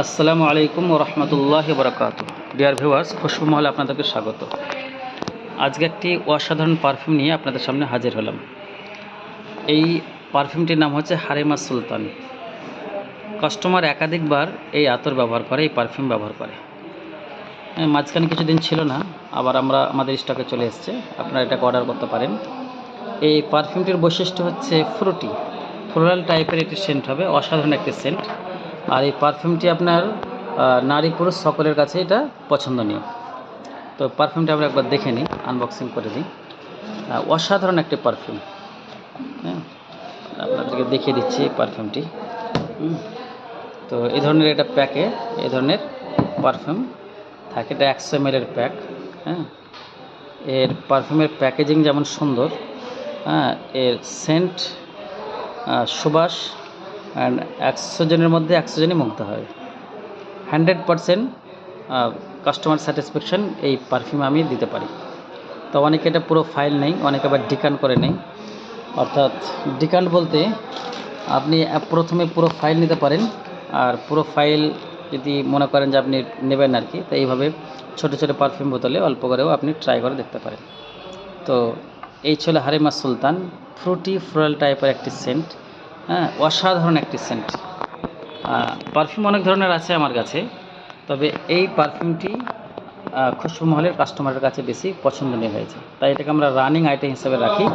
আসসালামু আলাইকুম ও রহমতুল্লাহ বরকাত ডিয়ার ভিউয়ার্স খুশবু মহলে আপনাদেরকে স্বাগত। আজকে একটি অসাধারণ পারফিউম নিয়ে আপনাদের সামনে হাজির হলাম। এই পারফিউমটির নাম হচ্ছে হারেমা সুলতান। কাস্টমার একাধিকবার এই আতর ব্যবহার করে, এই পারফিউম ব্যবহার করে। মাঝখানে কিছুদিন ছিল না, আবার আমরা আমাদের স্টকে চলে এসেছে। আপনারা এটাকে অর্ডার করতে পারেন। এই পারফিউমটির বৈশিষ্ট্য হচ্ছে ফ্রুটি ফ্লোরাল টাইপের একটি সেন্ট হবে, অসাধারণ একটি সেন্ট আর এই পারফিউমটি আপনার নারী পুরুষ সকলের কাছে এটা পছন্দনীয়। তো পারফিউমটা আমরা একবার দেখে নিই আনবক্সিং করে দিই। অসাধারণ একটি পারফিউম। হ্যাঁ আপনাদেরকে দেখিয়ে দিচ্ছি এই পারফিউমটি। তো এই ধরনের এটা প্যাকে এই ধরনের পারফিউম থাকে, এটা একশো এম প্যাক। হ্যাঁ এর পারফিউমের প্যাকেজিং যেমন সুন্দর হ্যাঁ এর সেন্ট সুবাস একশো জনের মধ্যে একশো জনই মুগ্ধ হয়। হান্ড্রেড পারসেন্ট কাস্টমার স্যাটিসফ্যাকশন এই পারফিউম আমি দিতে পারি। তো অনেকে এটা পুরো ফাইল নেই, অনেকে আবার ডিকান করে নেই। অর্থাৎ ডিকান বলতে আপনি প্রথমে পুরো ফাইল নিতে পারেন। আর পুরো ফাইল যদি মনে করেন যে আপনি নেবেন আর কি, তো এইভাবে ছোটো ছোটো পারফিউম বোতলে অল্প করেও আপনি ট্রাই করে দেখতে পারেন। তো এই ছিল হারিমা সুলতান ফ্রুটি ফ্লোরাল টাইপের একটি সেন্ট হ্যাঁ অসাধারণ একটি সেন্ট পারফিউম অনেক ধরনের আছে আমার কাছে, তবে এই পারফিউমটি খুশবু মহলের কাস্টমারের কাছে বেশি পছন্দনীয় হয়েছে। তাই এটাকে আমরা রানিং আইটেম হিসেবে রাখি।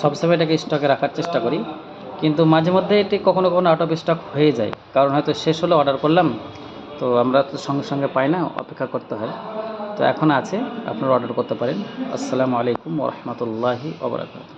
সবসময় এটাকে স্টকে রাখার চেষ্টা করি। কিন্তু মাঝে মধ্যে এটি কখনো কখনো আউট অফ স্টক হয়ে যায়। কারণ হয়তো শেষ হলে অর্ডার করলাম, তো আমরা তো সঙ্গে সঙ্গে পাই না, অপেক্ষা করতে হয়। তো এখন আছে, আপনারা অর্ডার করতে পারেন। আসসালামু আলাইকুম ওরহমতুল্লাহি ওবরাকাতুহ